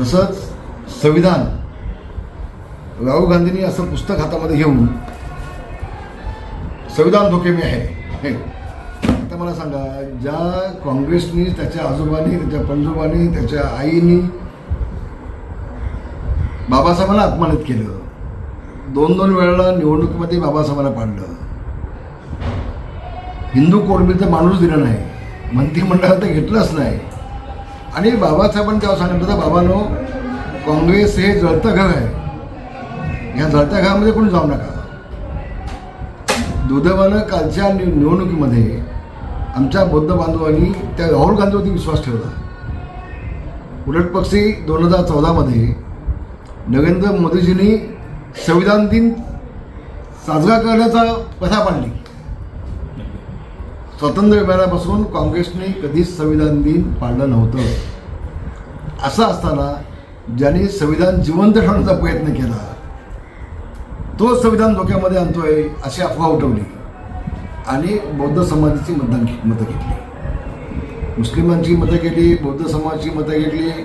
तसंच संविधान. राहुल गांधींनी असं पुस्तक हातामध्ये घेऊन संविधान धोके आहे. हे. आता मला सांगा ज्या काँग्रेसनी त्याच्या आजोबांनी त्याच्या पंजोबांनी त्याच्या आईनी बाबासाहेबांना अपमानित केलं. दोन दोन वेळेला निवडणुकीमध्ये बाबासाहेबांना पाडलं. हिंदू कोडबीचं माणूस दिलं नाही. मंत्रिमंडळात घेतलंच नाही. आणि बाबासाहेबांनी तेव्हा सांगितलं तर बाबानो काँग्रेस हे जळतं घर आहे. ह्या जळत्या घरामध्ये कोणी जाऊ नका. दुर्दैवानं कालच्या निवडणुकीमध्ये आमच्या बौद्ध बांधवांनी त्या राहुल गांधीवरती विश्वास ठेवला. उलट पक्षी दोन हजार चौदामध्ये नरेंद्र मोदीजींनी संविधान दिन साजरा करण्याचा कथा पाडली. स्वातंत्र्य मिळाल्यापासून काँग्रेसने कधीच संविधान दिन पाळलं नव्हतं. असं असताना ज्यांनी संविधान जिवंत ठेवण्याचा प्रयत्न केला तो संविधान धोक्यामध्ये आणतोय अशी अफवा उठवली आणि बौद्ध समाजाची मतदान मतं घेतली. मुस्लिमांची मतं केली बौद्ध समाजाची मतं घेतली.